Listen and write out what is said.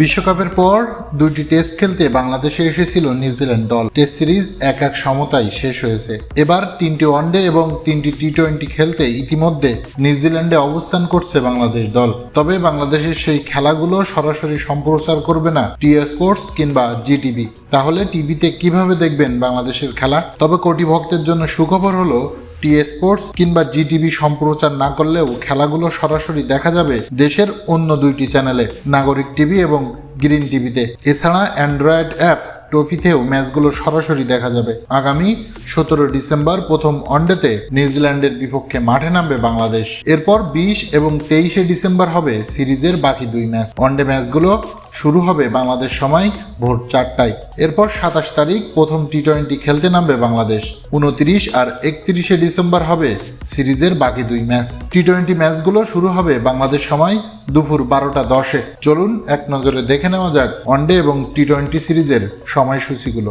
বিশ্বকাপের পর দুটি টেস্ট খেলতে বাংলাদেশে এসেছিল নিউজিল্যান্ড দল। টেস্ট সিরিজ এক এক সমতায় শেষ হয়েছে। এবার তিনটি ওয়ানডে এবং তিনটি টি টোয়েন্টি খেলতে ইতিমধ্যে নিউজিল্যান্ডে অবস্থান করছে বাংলাদেশ দল। তবে বাংলাদেশের সেই খেলাগুলো সরাসরি সম্প্রচার করবে না টিএ স্পোর্টস কিংবা জিটিভি তাহলে টিভিতে কীভাবে দেখবেন বাংলাদেশের খেলা? তবে কোটি ভক্তের জন্য সুখবর হলো টিএ স্পোর্টস কিংবা জিটিভি সম্প্রচার না করলেও খেলাগুলো সরাসরি দেখা যাবে দেশের অন্য দুইটি চ্যানেলে, নাগরিক টিভি এবং গ্রিন টিভিতে। এছাড়া অ্যান্ড্রয়েড অ্যাপ ট্রফিতেও ম্যাচগুলো সরাসরি দেখা যাবে। আগামী সতেরো ডিসেম্বর প্রথম ওয়ানডেতে নিউজিল্যান্ডের বিপক্ষে মাঠে নামবে বাংলাদেশ। এরপর বিশ এবং তেইশে ডিসেম্বর হবে সিরিজের বাকি দুই ম্যাচ। ওয়ানডে ম্যাচগুলো শুরু হবে বাংলাদেশ সময় ভোর চারটায়। এরপর সাতাশ তারিখ প্রথম টি টোয়েন্টি খেলতে নামবে বাংলাদেশ। উনত্রিশ আর একত্রিশে ডিসেম্বর হবে সিরিজের বাকি দুই ম্যাচ। টি টোয়েন্টি ম্যাচগুলো শুরু হবে বাংলাদেশ সময় দুপুর বারোটা দশে। চলুন এক নজরে দেখে নেওয়া যাক ওয়ানডে এবং টি টোয়েন্টি সিরিজের সময়সূচিগুলো।